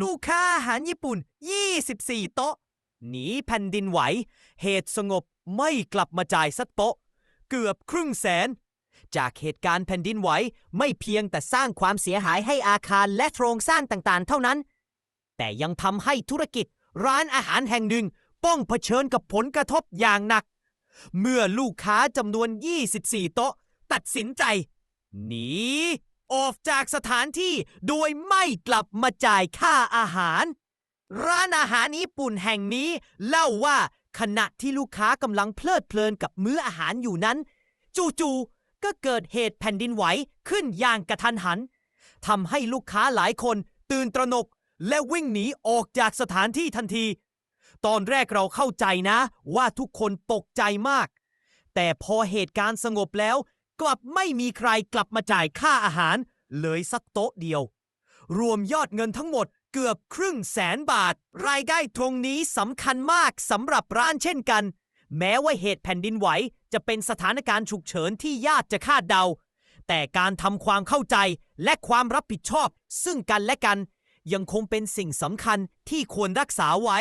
ลูกค้าอาหารญี่ปุ่น 24 โต๊ะ หนีแผ่นดินไหว เหตุสงบไม่กลับมาจ่ายสักโต๊ะ เกือบครึ่งแสน จากเหตุการณ์แผ่นดินไหว ไม่เพียงแต่สร้างความเสียหายให้อาคารและโครงสร้างต่างๆ เท่านั้น แต่ยังทำให้ธุรกิจร้านอาหารแห่งหนึ่งต้องเผชิญกับผลกระทบอย่างหนัก เมื่อลูกค้าจำนวน 24 โต๊ะ ตัดสินใจ หนี ออกจากสถานที่โดยไม่กลับมาจ่ายค่าอาหาร ร้านอาหารญี่ปุ่นแห่งนี้ เล่าว่าขณะที่ลูกค้ากำลังเพลิดเพลินกับมื้ออาหารอยู่นั้น จู่ๆก็เกิดเหตุแผ่นดินไหวขึ้นอย่างกระทันหันทำให้ลูกค้าหลายคนตื่นตระหนกและวิ่งหนีออกจากสถานที่ทันที ตอนแรกเราเข้าใจนะว่าทุกคนตกใจมาก แต่พอเหตุการณ์สงบแล้ว กลับไม่มีใครกลับมาจ่ายค่าอาหาร เลยสักโต๊ะเดียว รวมยอดเงินทั้งหมดเกือบครึ่งแสนบาท รายได้ตรงนี้สำคัญมากสำหรับร้านเช่นกัน แม้ว่าเหตุแผ่นดินไหวจะเป็นสถานการณ์ฉุกเฉินที่ยากจะคาดเดา แต่การทำความเข้าใจและความรับผิดชอบ ซึ่งกันและกัน ยังคงเป็นสิ่งสำคัญที่ควรรักษาไว้